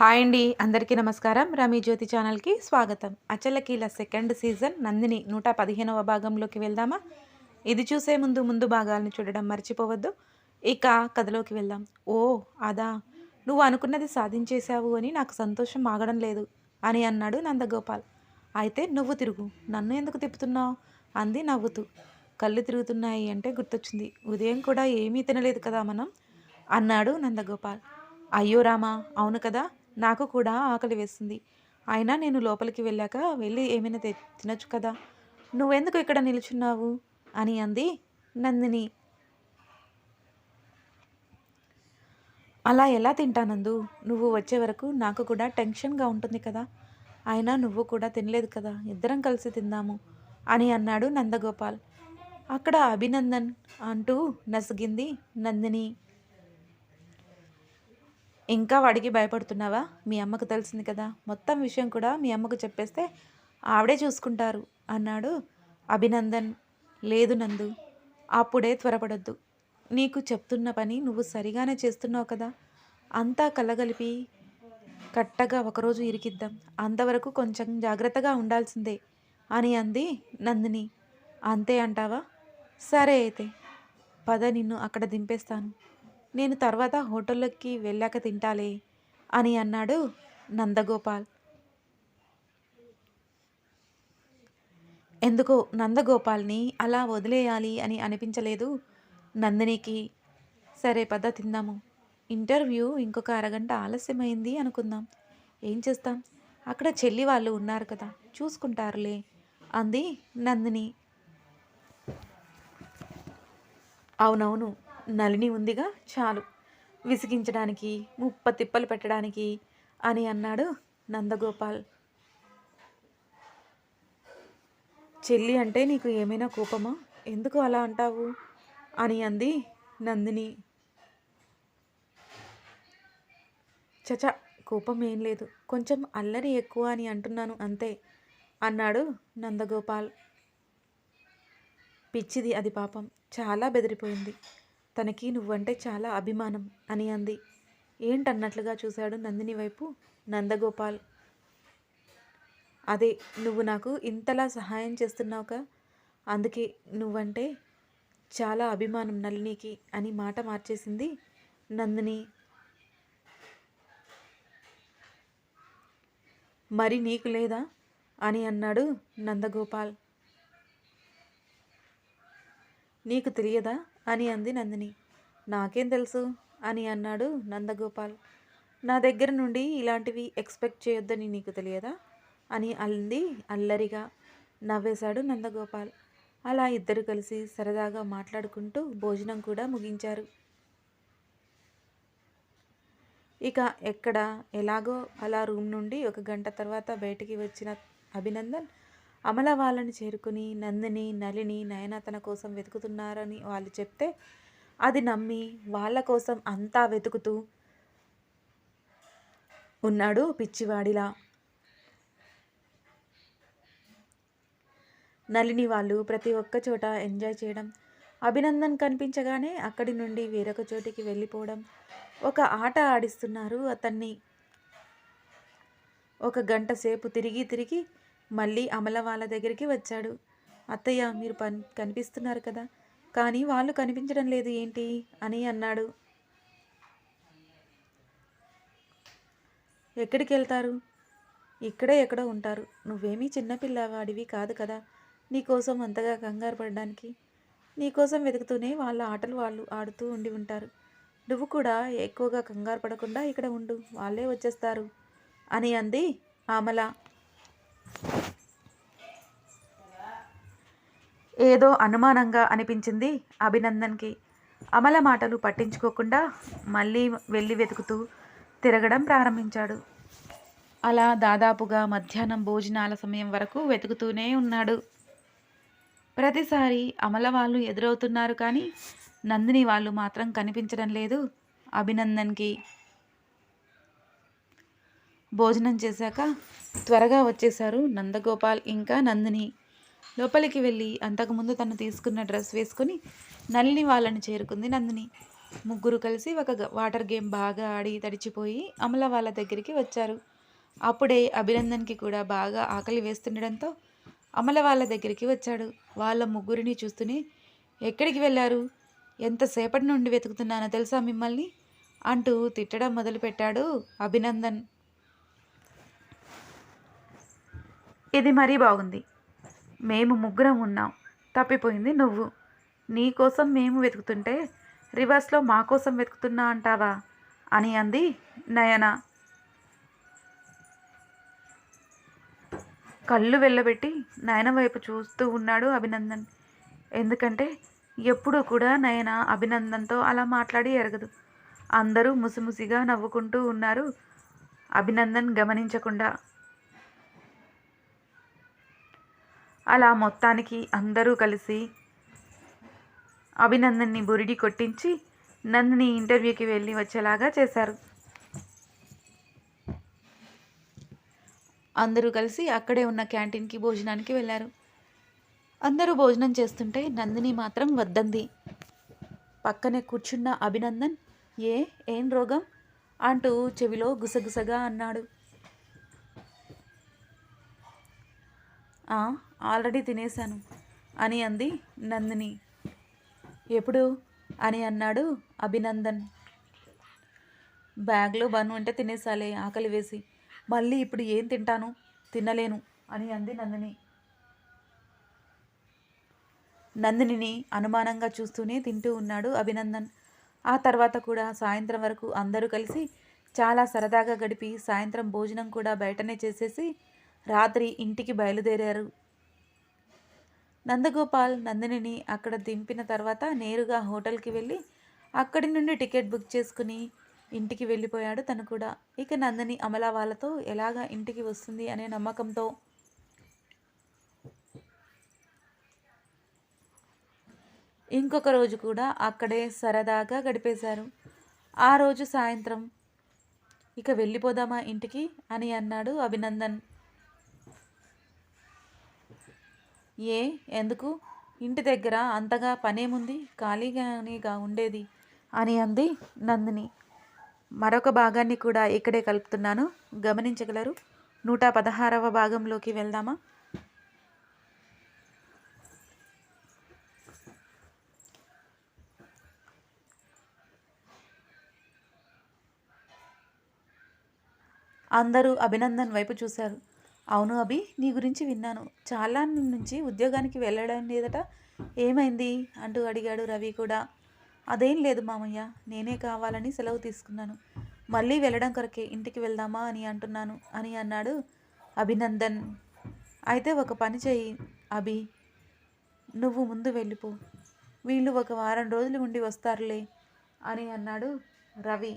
Hi అండి అందరికీ నమస్కారం. రమీ జ్యోతి ఛానల్కి స్వాగతం. అచలకీల సెకండ్ సీజన్ నందిని నూట పదిహేనవ భాగంలోకి వెళ్దామా? ఇది చూసే ముందు ముందు భాగాలను చూడడం మర్చిపోవద్దు. ఇక కథలోకి వెళ్దాం. ఓ అదా. నువ్వు అనుకున్నది సాధించేశావు అని నాకు సంతోషం ఆగడం లేదు అని అన్నాడు నందగోపాల్. అయితే నువ్వు తిరుగు. నన్ను ఎందుకు తిప్పుతున్నావు? అంది నవ్వుతూ. కళ్ళు తిరుగుతున్నాయి అంటే గుర్తొచ్చింది. ఉదయం కూడా ఏమీ తినలేదు కదా మనం? అన్నాడు నందగోపాల్. అయ్యో రామా అవును కదా. నాకు కూడా ఆకలి వేస్తుంది అయినా నేను లోపలికి వెళ్ళాక వెళ్ళి ఏమైనా తె తినొచ్చు కదా. నువ్వెందుకు ఇక్కడ నిలుచున్నావు? అని అంది నందిని. అలా ఎలా తింటానందు నువ్వు వచ్చే వరకు నాకు కూడా టెన్షన్గా ఉంటుంది కదా. అయినా నువ్వు కూడా తినలేదు కదా. ఇద్దరం కలిసి తిందాము అని అన్నాడు నందగోపాల్. అక్కడ అభినందన్ అంటూ నసిగింది నందిని. ఇంకా వాడికి భయపడుతున్నావా? మీ అమ్మకు తెలిసింది కదా. మొత్తం విషయం కూడా మీ అమ్మకు చెప్పేస్తే ఆవిడే చూసుకుంటారు అన్నాడు అభినందన్. లేదు నందు అప్పుడే త్వరపడొద్దు. నీకు చెప్తున్న పని నువ్వు సరిగానే చేస్తున్నావు కదా. అంతా కలగలిపి కట్టగా ఒకరోజు ఇరికిద్దాం. అంతవరకు కొంచెం జాగ్రత్తగా ఉండాల్సిందే అని అంది నందిని. అంతే అంటావా? సరే అయితే పద నిన్ను అక్కడ దింపేస్తాను. నేను తర్వాత హోటల్లోకి వెళ్ళాక తింటాలే అని అన్నాడు నందగోపాల్. ఎందుకో నందగోపాల్ని అలా వదిలేయాలి అని అనిపించలేదు నందినికి. సరే పద తిందాము. ఇంటర్వ్యూ ఇంకొక అరగంట ఆలస్యమైంది అనుకుందాం. ఏం చేస్తాం? అక్కడ చెల్లి వాళ్ళు ఉన్నారు కదా చూసుకుంటారులే అంది నందిని. అవునవును నలిని ఉందిగా చాలు. విసిగించడానికి ముప్ప తిప్పలు పెట్టడానికి అని అన్నాడు నందగోపాల్. చెల్లి అంటే నీకు ఏమైనా కోపమా? ఎందుకు అలా అంటావు? అని అంది నందిని. చచ కోపం ఏం లేదు. కొంచెం అల్లరి ఎక్కువ అని అంటున్నాను అంతే అన్నాడు నందగోపాల్. పిచ్చిది అది పాపం. చాలా బెదిరిపోయింది. తనకి నువ్వంటే చాలా అభిమానం అని అంది. ఏంటన్నట్లుగా చూశాడు నందిని వైపు నందగోపాల్. అదే నువ్వు నాకు ఇంతలా సహాయం చేస్తున్నావుగా అందుకే నువ్వంటే చాలా అభిమానం నళినికి అని మాట మార్చేసింది నందిని. మరి నీకు లేదా? అని అన్నాడు నందగోపాల్. నీకు తెలియదా? అని అంది నందిని. నాకేం తెలుసు అని అన్నాడు నందగోపాల్. నా దగ్గర నుండి ఇలాంటివి ఎక్స్పెక్ట్ చేయొద్దని నీకు తెలియదా అని అంది అల్లరిగా నవ్వేశాడు నందగోపాల్. అలా ఇద్దరు కలిసి సరదాగా మాట్లాడుకుంటూ భోజనం కూడా ముగించారు. ఇక ఎక్కడ ఎలాగో అలా రూమ్ నుండి ఒక గంట తర్వాత బయటికి వచ్చిన అభినందన్ అమల వాళ్ళని చేరుకుని నందిని నలిని నయన తన కోసం వెతుకుతున్నారని వాళ్ళు చెప్తే అది నమ్మి వాళ్ళ కోసం అంతా వెతుకుతూ ఉన్నాడు పిచ్చివాడిలా. నలిని వాళ్ళు ప్రతి ఒక్క చోట ఎంజాయ్ చేయడం అభినందన్ కనిపించగానే అక్కడి నుండి వేరొక చోటికి వెళ్ళిపోవడం ఒక ఆట ఆడిస్తున్నారు అతన్ని. ఒక గంట సేపు తిరిగి తిరిగి మళ్ళీ అమల వాళ్ళ దగ్గరికి వచ్చాడు. అత్తయ్య మీరు పన్ కనిపిస్తున్నారు కదా. కానీ వాళ్ళు కనిపించడం లేదు ఏంటి? అని అన్నాడు. ఎక్కడికి వెళ్తారు? ఇక్కడే ఎక్కడో ఉంటారు. నువ్వేమీ చిన్నపిల్లవాడివి కాదు కదా. నీకోసం అంతగా కంగారు పడడానికి. నీకోసం వెతుకుతూనే వాళ్ళ ఆటలు వాళ్ళు ఆడుతూ ఉండి ఉంటారు. నువ్వు కూడా ఎక్కువగా కంగారు పడకుండా ఇక్కడ ఉండు. వాళ్ళే వచ్చేస్తారు అని అంది ఆమల ఏదో అనుమానంగా అనిపించింది అభినందన్కి. అమల మాటలు పట్టించుకోకుండా మళ్ళీ వెళ్ళి వెతుకుతూ తిరగడం ప్రారంభించాడు. అలా దాదాపుగా మధ్యాహ్నం భోజనాల సమయం వరకు వెతుకుతూనే ఉన్నాడు. ప్రతిసారి అమల వాళ్ళు ఎదురవుతున్నారు కానీ నందిని వాళ్ళు మాత్రం కనిపించడం లేదు. అభినందన్కి భోజనం చేశాక త్వరగా వచ్చేశారు నందగోపాల్ ఇంకా నందిని. లోపలికి వెళ్ళి అంతకుముందు తను తీసుకున్న డ్రెస్ వేసుకొని నల్లిని వాళ్ళని చేరుకుంది నందిని. ముగ్గురు కలిసి ఒక వాటర్ గేమ్ బాగా ఆడి తడిచిపోయి అమల వాళ్ళ దగ్గరికి వచ్చారు. అప్పుడే అభినందన్కి కూడా బాగా ఆకలి వేస్తుండడంతో అమల వాళ్ళ దగ్గరికి వచ్చాడు. వాళ్ళ ముగ్గురిని చూస్తూనే ఎక్కడికి వెళ్ళారు? ఎంతసేపటి నుండి వెతుకుతున్నానో తెలుసా మిమ్మల్ని? అంటూ తిట్టడం మొదలుపెట్టాడు అభినందన్. ఇది మరీ బాగుంది. మేము ముగ్గురం ఉన్నాం. తప్పిపోయింది నువ్వు. నీకోసం మేము వెతుకుతుంటే రివర్స్లో మా కోసం వెతుకుతున్నా అంటావా? అని అంది నయన. కళ్ళు వెళ్ళబెట్టి నయన వైపు చూస్తూ ఉన్నాడు అభినందన్. ఎందుకంటే ఎప్పుడూ కూడా నయన అభినందన్తో అలా మాట్లాడి ఎరగదు. అందరూ ముసిముసిగా నవ్వుకుంటూ ఉన్నారు అభినందన్ గమనించకుండా. అలా మొత్తానికి అందరూ కలిసి అభినందన్ని బురిడి కొట్టించి నందిని ఇంటర్వ్యూకి వెళ్ళి వచ్చేలాగా చేశారు. అందరూ కలిసి అక్కడే ఉన్న క్యాంటీన్కి భోజనానికి వెళ్ళారు. అందరూ భోజనం చేస్తుంటే నందిని మాత్రం వద్దంది. పక్కనే కూర్చున్న అభినందన్ ఏ? ఏం రోగం? అంటూ చెవిలో గుసగుసగా అన్నాడు. ఆల్రెడీ తినేశాను. అని అంది నందిని. ఎప్పుడు? అని అన్నాడు అభినందన్. బ్యాగ్లో బన్ ఉంటే తినేసాలే ఆకలి వేసి. మళ్ళీ ఇప్పుడు ఏం తింటాను? తినలేను అని అంది నందిని. నందినిని అనుమానంగా చూస్తూనే తింటూ ఉన్నాడు అభినందన్. ఆ తర్వాత కూడా సాయంత్రం వరకు అందరూ కలిసి చాలా సరదాగా గడిపి సాయంత్రం భోజనం కూడా బయటనే చేసేసి రాత్రి ఇంటికి బయలుదేరారు. నందగోపాల్ నందినిని అక్కడ దింపిన తర్వాత నేరుగా హోటల్కి వెళ్ళి అక్కడి నుండి టికెట్ బుక్ చేసుకుని ఇంటికి వెళ్ళిపోయాడు తను కూడా. ఇక నందిని అమల వాళ్ళతో ఎలాగా ఇంటికి వస్తుంది అనే నమ్మకంతో ఇంకొక రోజు కూడా అక్కడే సరదాగా గడిపేశారు. ఆ రోజు సాయంత్రం ఇక వెళ్ళిపోదామా ఇంటికి అని అన్నాడు అభినందన్. ఏ? ఎందుకు? ఇంటి దగ్గర అంతగా పనేముంది? ఖాళీగానేగా ఉండేది? అని అంది నందిని. మరొక భాగాన్ని కూడా ఇక్కడే కలుపుతున్నాను. గమనించగలరు? నూట పదహారవ భాగంలోకి వెళ్దామా? అందరూ అభినందన్ వైపు చూశారు. అవును అభి నీ గురించి విన్నాను. చాలా నుంచి ఉద్యోగానికి వెళ్ళడం లేదట? ఏమైంది? అంటూ అడిగాడు రవి కూడా. అదేం లేదు మామయ్య నేనే కావాలని సెలవు తీసుకున్నాను. మళ్ళీ వెళ్ళడం కొరకే ఇంటికి వెళ్దామా అని అంటున్నాను అని అన్నాడు అభినందన్. అయితే ఒక పని చెయ్యి అభి నువ్వు ముందు వెళ్ళిపో. వీళ్ళు ఒక వారం రోజులు ఉండి వస్తారులే అని అన్నాడు రవి.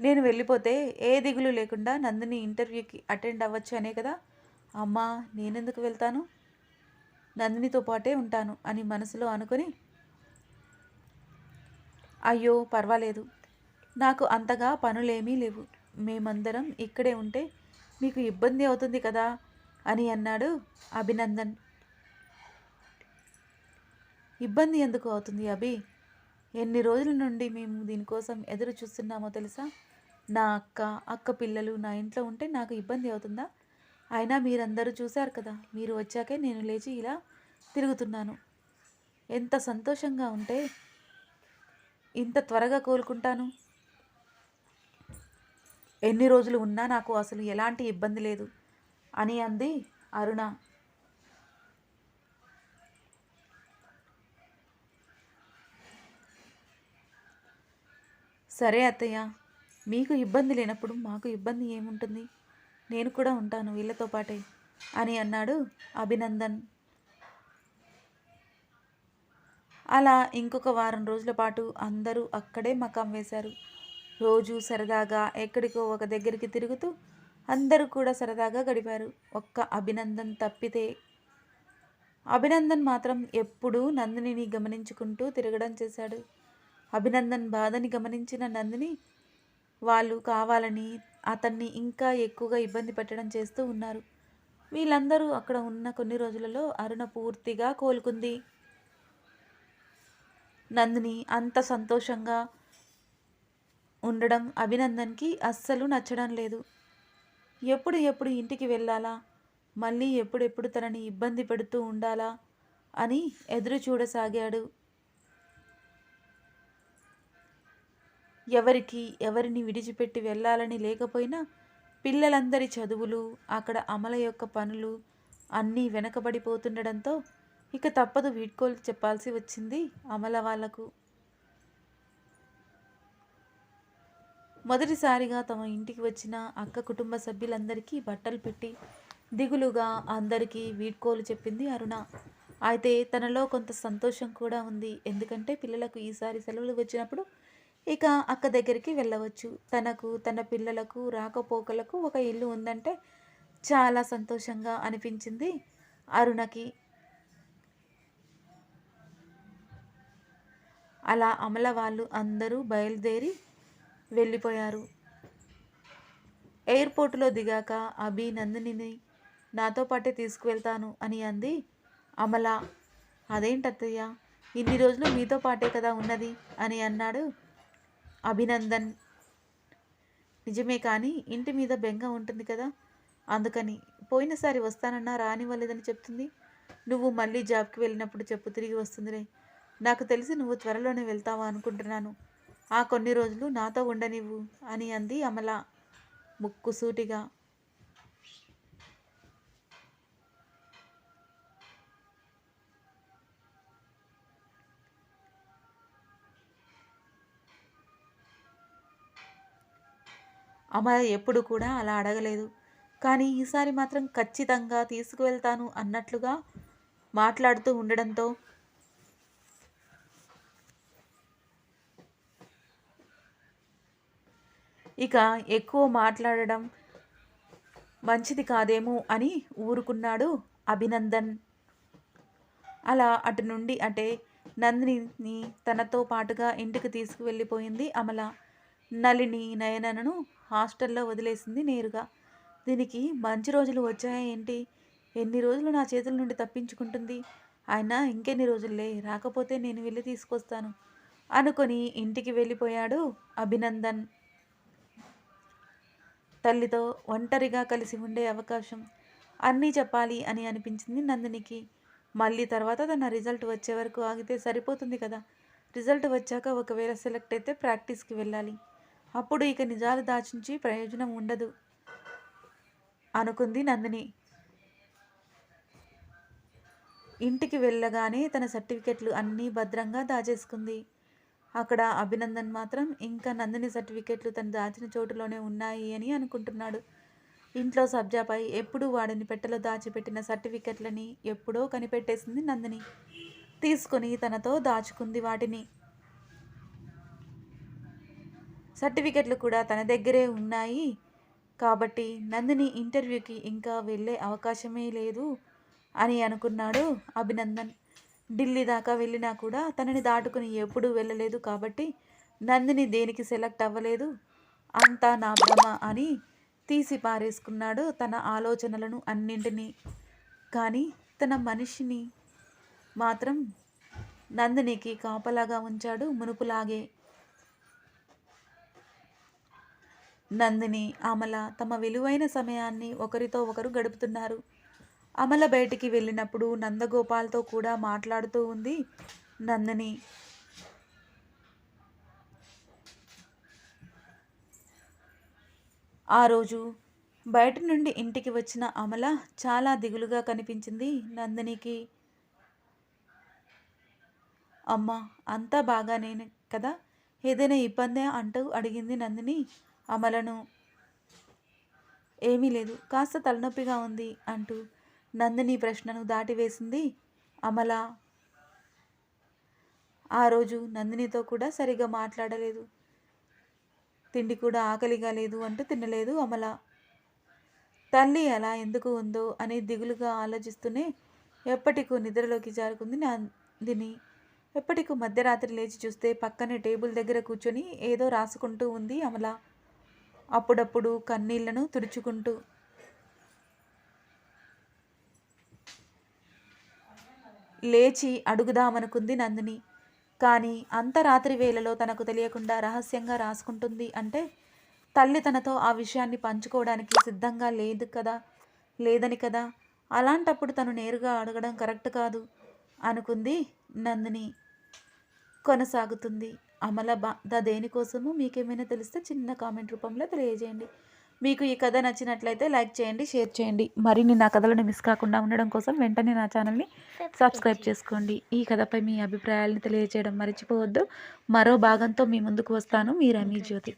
నేను వెళ్ళిపోతే ఏ దిగులు లేకుండా నందిని ఇంటర్వ్యూకి అటెండ్ అవ్వచ్చు అనే కదా? అమ్మా నేనెందుకు వెళ్తాను? నందినితో పాటే ఉంటాను అని మనసులో అనుకుని అయ్యో పర్వాలేదు. నాకు అంతగా పనులేమీ లేవు. మేమందరం ఇక్కడే ఉంటే మీకు ఇబ్బంది అవుతుంది కదా? అని అన్నాడు అభినందన్. ఇబ్బంది ఎందుకు అవుతుంది అభి? ఎన్ని రోజుల నుండి మేము దీనికోసం ఎదురు చూస్తున్నామో తెలుసా? నా అక్క అక్క పిల్లలు నా ఇంట్లో ఉంటే నాకు ఇబ్బంది అవుతుందా? అయినా మీరందరూ చూశారు కదా మీరు వచ్చాకే నేను లేచి ఇలా తిరుగుతున్నాను. ఎంత సంతోషంగా ఉంటే ఇంత త్వరగా కోలుకుంటాను. ఎన్ని రోజులు ఉన్నా నాకు అసలు ఎలాంటి ఇబ్బంది లేదు అని అంది అరుణ. సరే అత్తయ్య మీకు ఇబ్బంది లేనప్పుడు మాకు ఇబ్బంది ఏముంటుంది? నేను కూడా ఉంటాను వీళ్ళతో పాటే అని అన్నాడు అభినందన్. అలా ఇంకొక వారం రోజుల పాటు అందరూ అక్కడే మకాం వేశారు. రోజు సరదాగా ఎక్కడికో ఒక దగ్గరికి తిరుగుతూ అందరూ కూడా సరదాగా గడిపారు. ఒక్క అభినందన్ తప్పితే అభినందన్ మాత్రం ఎప్పుడూ నందినిని గమనించుకుంటూ తిరగడం చేశాడు. అభినందన్ బాధని గమనించిన నందిని వాళ్ళు కావాలని అతన్ని ఇంకా ఎక్కువగా ఇబ్బంది పెట్టడం చేస్తూ ఉన్నారు. వీళ్ళందరూ అక్కడ ఉన్న కొన్ని రోజులలో అరుణ పూర్తిగా కోలుకుంది. నందిని అంత సంతోషంగా ఉండడం అభినందన్కి అస్సలు నచ్చడం లేదు. ఎప్పుడు ఎప్పుడు ఇంటికి వెళ్ళాలా? మళ్ళీ ఎప్పుడెప్పుడు తనని ఇబ్బంది పెడుతూ ఉండాలా? అని ఎదురు చూడసాగాడు ఎవరికి ఎవరిని విడిచిపెట్టి వెళ్ళాలని లేకపోయినా పిల్లలందరి చదువులు అక్కడ అమల యొక్క పనులు అన్నీ వెనకబడిపోతుండడంతో ఇక తప్పదు వీడ్కోలు చెప్పాల్సి వచ్చింది అమల వాళ్ళకు. మొదటిసారిగా తమ ఇంటికి వచ్చిన అక్క కుటుంబ సభ్యులందరికీ బట్టలు పెట్టి దిగులుగా అందరికీ వీడ్కోలు చెప్పింది అరుణ. అయితే తనలో కొంత సంతోషం కూడా ఉంది. ఎందుకంటే పిల్లలకు ఈసారి సెలవులు వచ్చినప్పుడు ఇక అక్క దగ్గరికి వెళ్ళవచ్చు. తనకు తన పిల్లలకు రాకపోకలకు ఒక ఇల్లు ఉందంటే చాలా సంతోషంగా అనిపించింది అరుణకి. అలా అమల వాళ్ళు అందరూ బయలుదేరి వెళ్ళిపోయారు. ఎయిర్పోర్టులో దిగాక అభి నందినిని నాతో పాటే తీసుకువెళ్తాను అని అంది అమల. అదేంటత్తయ్య? ఇన్ని రోజులు మీతో పాటే కదా ఉన్నది అని అన్నాడు అభినందన్. నిజమే కానీ ఇంటి మీద బెంగ ఉంటుంది కదా? అందుకని పోయినసారి వస్తానన్నా రానివ్వలేదని చెప్తుంది. నువ్వు మళ్ళీ జాబ్కి వెళ్ళినప్పుడు చెప్పు తిరిగి వస్తుందిలే. నాకు తెలిసి నువ్వు త్వరలోనే వెళ్తావా అనుకుంటున్నాను. ఆ కొన్ని రోజులు నాతో ఉండనివ్వు అని అంది అమల ముక్కుసూటిగా. అమల ఎప్పుడు కూడా అలా అడగలేదు. కానీ ఈసారి మాత్రం ఖచ్చితంగా తీసుకువెళ్తాను అన్నట్లుగా మాట్లాడుతూ ఉండడంతో ఇక ఎక్కువ మాట్లాడడం మంచిది కాదేమో అని ఊరుకున్నాడు అభినందన్. అలా అటు నుండి అంటే నందిని తనతో పాటుగా ఇంటికి తీసుకువెళ్ళిపోయింది అమల. నలిని నయనను హాస్టల్లో వదిలేసింది నేరుగా. దీనికి మంచి రోజులు వచ్చాయా ఏంటి? ఎన్ని రోజులు నా చేతుల నుండి తప్పించుకుంటుంది? ఆయన ఇంకెన్ని రోజుల్లే రాకపోతే నేను వెళ్ళి తీసుకొస్తాను అనుకొని ఇంటికి వెళ్ళిపోయాడు అభినందన్. తల్లితో ఒంటరిగా కలిసి ఉండే అవకాశం అన్నీ చెప్పాలి అని అనిపించింది నందినికి. మళ్ళీ తర్వాత తన రిజల్ట్ వచ్చే వరకు ఆగితే సరిపోతుంది కదా. రిజల్ట్ వచ్చాక ఒకవేళ సెలెక్ట్ అయితే ప్రాక్టీస్కి వెళ్ళాలి. అప్పుడు ఇక నిజాలు దాచించి ప్రయోజనం ఉండదు. అనుకుంది నందిని. ఇంటికి వెళ్ళగానే తన సర్టిఫికెట్లు అన్నీ భద్రంగా దాచేసుకుంది. అక్కడ అభినందన్ మాత్రం ఇంకా నందిని సర్టిఫికెట్లు తను దాచిన చోటులోనే ఉన్నాయి అని అనుకుంటున్నాడు. ఇంట్లో సబ్జాపై ఎప్పుడూ వాడిని పెట్టెలో దాచిపెట్టిన సర్టిఫికెట్లని ఎప్పుడో కనిపెట్టేసింది నందిని. తీసుకొని తనతో దాచుకుంది వాటిని. సర్టిఫికెట్లు కూడా తన దగ్గరే ఉన్నాయి. కాబట్టి నందిని ఇంటర్వ్యూకి ఇంకా వెళ్ళే అవకాశమే లేదు అని అనుకున్నాడు అభినందన్. ఢిల్లీ దాకా వెళ్ళినా కూడా తనని దాటుకుని ఎప్పుడూ వెళ్ళలేదు కాబట్టి నందిని దేనికి సెలెక్ట్ అవ్వలేదు. అంతా నా భ్రమ అని తీసి పారేసుకున్నాడు తన ఆలోచనలను అన్నింటినీ. కానీ తన మనిషిని మాత్రం నందినికి కాపలాగా ఉంచాడు మునుపులాగే నందిని అమల తమ విలువైన సమయాన్ని ఒకరితో ఒకరు గడుపుతున్నారు. అమల బయటికి వెళ్ళినప్పుడు నందగోపాల్తో కూడా మాట్లాడుతూ ఉంది నందిని. ఆ రోజు బయట నుండి ఇంటికి వచ్చిన అమల చాలా దిగులుగా కనిపించింది నందినికి. అమ్మ అంతా బాగానే కదా? ఏదైనా ఇబ్బందే? అంటూ అడిగింది నందిని. అమలను. ఏమీ లేదు కాస్త తలనొప్పిగా ఉంది అంటూ నందిని ప్రశ్నను దాటివేసింది అమల. ఆ రోజు నందినితో కూడా సరిగా మాట్లాడలేదు. తిండి కూడా ఆకలిగా లేదు అంటూ తినలేదు అమల. తల్లి అలా ఎందుకు ఉందో అని దిగులుగా ఆలోచిస్తూనే ఎప్పటికూ నిద్రలోకి జారుకుంది నందిని. ఎప్పటికూ మధ్యరాత్రి లేచి చూస్తే పక్కనే టేబుల్ దగ్గర కూర్చొని ఏదో రాసుకుంటూ ఉంది అమల. అప్పుడప్పుడు కన్నీళ్ళను తుడుచుకుంటూ లేచి అడుగుదామనుకుంది నందిని. కానీ అంత రాత్రి వేళలో తనకు తెలియకుండా రహస్యంగా రాసుకుంటుంది అంటే తల్లి తనతో ఆ విషయాన్ని పంచుకోవడానికి సిద్ధంగా లేదు కదా లేదని కదా అలాంటప్పుడు తను నేరుగా అడగడం కరెక్ట్ కాదు అనుకుంది నందిని. కొనసాగుతుంది. అమల బాధ దేనికోసమో మీకేమైనా తెలిస్తే చిన్న కామెంట్ రూపంలో తెలియజేయండి. మీకు ఈ కథ నచ్చినట్లయితే లైక్ చేయండి షేర్ చేయండి. మరిన్ని నా కథలను మిస్ కాకుండా ఉండడం కోసం వెంటనే నా ఛానల్ని సబ్స్క్రైబ్ చేసుకోండి. ఈ కథపై మీ అభిప్రాయాలను తెలియజేయడం మర్చిపోవద్దు. మరో భాగంతో మీ ముందుకు వస్తాను. మీ రమీ జ్యోతి.